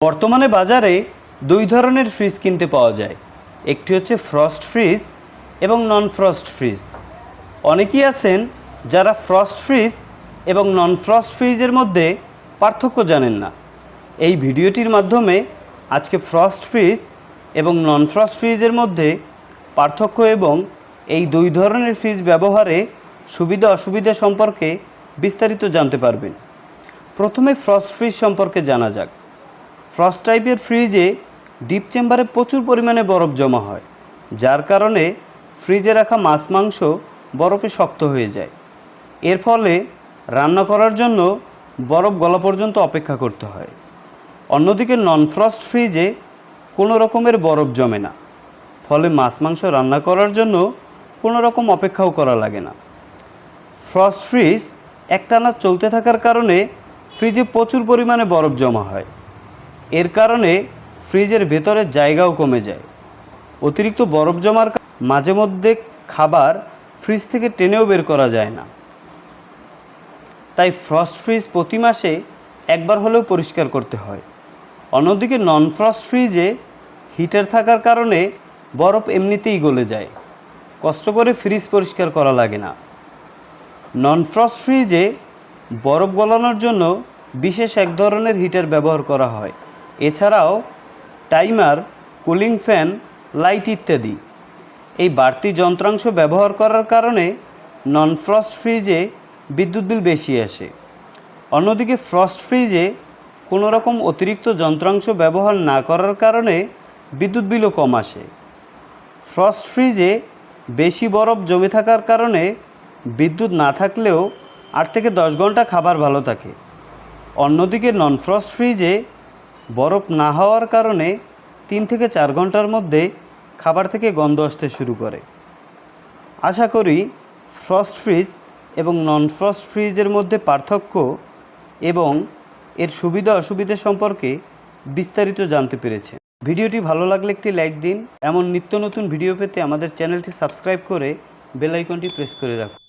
বর্তমানে বাজারে দুই ধরনের ফ্রিজ কিনতে পাওয়া যায়। একটি হচ্ছে ফ্রস্ট ফ্রিজ এবং নন ফ্রস্ট ফ্রিজ অনেকেই আছেন যারা ফ্রস্ট ফ্রিজ এবং নন ফ্রস্ট ফ্রিজের মধ্যে পার্থক্য জানেন না। এই ভিডিওটির মাধ্যমে আজকে ফ্রস্ট ফ্রিজ এবং নন ফ্রস্ট ফ্রিজের মধ্যে পার্থক্য এবং এই দুই ধরনের ফ্রিজ ব্যবহারে সুবিধা অসুবিধা সম্পর্কে বিস্তারিত জানতে পারবেন। প্রথমে ফ্রস্ট ফ্রিজ সম্পর্কে জানা যাক। ফ্রস্ট টাইপের ফ্রিজে ডিপ চেম্বারে প্রচুর পরিমাণে বরফ জমা হয়, যার কারণে ফ্রিজে রাখা মাছ মাংস বরফে শক্ত হয়ে যায়। এর ফলে রান্না করার জন্য বরফ গলা পর্যন্ত অপেক্ষা করতে হয়। অন্যদিকে নন ফ্রস্ট ফ্রিজে কোনো রকমের বরফ জমে না, ফলে মাছ মাংস রান্না করার জন্য কোনো রকম অপেক্ষাও করা লাগে না। ফ্রস্ট ফ্রিজ একটানা চলতে থাকার কারণে ফ্রিজে প্রচুর পরিমাণে বরফ জমা হয়। এর কারণে ফ্রিজের ভেতরে জায়গাও কমে যায়। অতিরিক্ত বরফ জমার মাঝে মধ্যে খাবার ফ্রিজ থেকে টেনেও বের করা যায় না। তাই ফ্রস্ট ফ্রিজ প্রতি মাসে একবার হলেও পরিষ্কার করতে হয়। অন্যদিকে নন ফ্রস্ট ফ্রিজে হিটার থাকার কারণে বরফ এমনিতেই গলে যায়। কষ্ট করে ফ্রিজ পরিষ্কার করা লাগে না। নন ফ্রস্ট ফ্রিজে বরফ গলানোর জন্য বিশেষ এক ধরনের হিটার ব্যবহার করা হয়। এছাড়াও টাইমার, কুলিং ফ্যান, লাইট ইত্যাদি। এই বাড়তি যন্ত্রাংশ ব্যবহার করার কারণে নন ফ্রস্ট ফ্রিজে বিদ্যুৎ বিল বেশি আসে। অন্যদিকে ফ্রস্ট ফ্রিজে কোনো রকম অতিরিক্ত যন্ত্রাংশ ব্যবহার না করার কারণে বিদ্যুৎ বিলও কম আসে। ফ্রস্ট ফ্রিজে বেশি বরফ জমে থাকার কারণে বিদ্যুৎ না থাকলেও আট থেকে দশ ঘণ্টা খাবার ভালো থাকে। অন্যদিকে নন ফ্রস্ট ফ্রিজে বরফ না হওয়ার কারণে তিন থেকে চার ঘণ্টার মধ্যে খাবার থেকে গন্ধ আসতে শুরু করে। আশা করি ফ্রস্ট ফ্রিজ এবং নন ফ্রস্ট ফ্রিজের মধ্যে পার্থক্য এবং এর সুবিধা অসুবিধা সম্পর্কে বিস্তারিত জানতে পেরেছে ভিডিওটি ভালো লাগলে একটি লাইক দিন। এমন নিত্য নতুন ভিডিও পেতে আমাদের চ্যানেলটি সাবস্ক্রাইব করে বেল আইকনটি প্রেস করে রাখুন।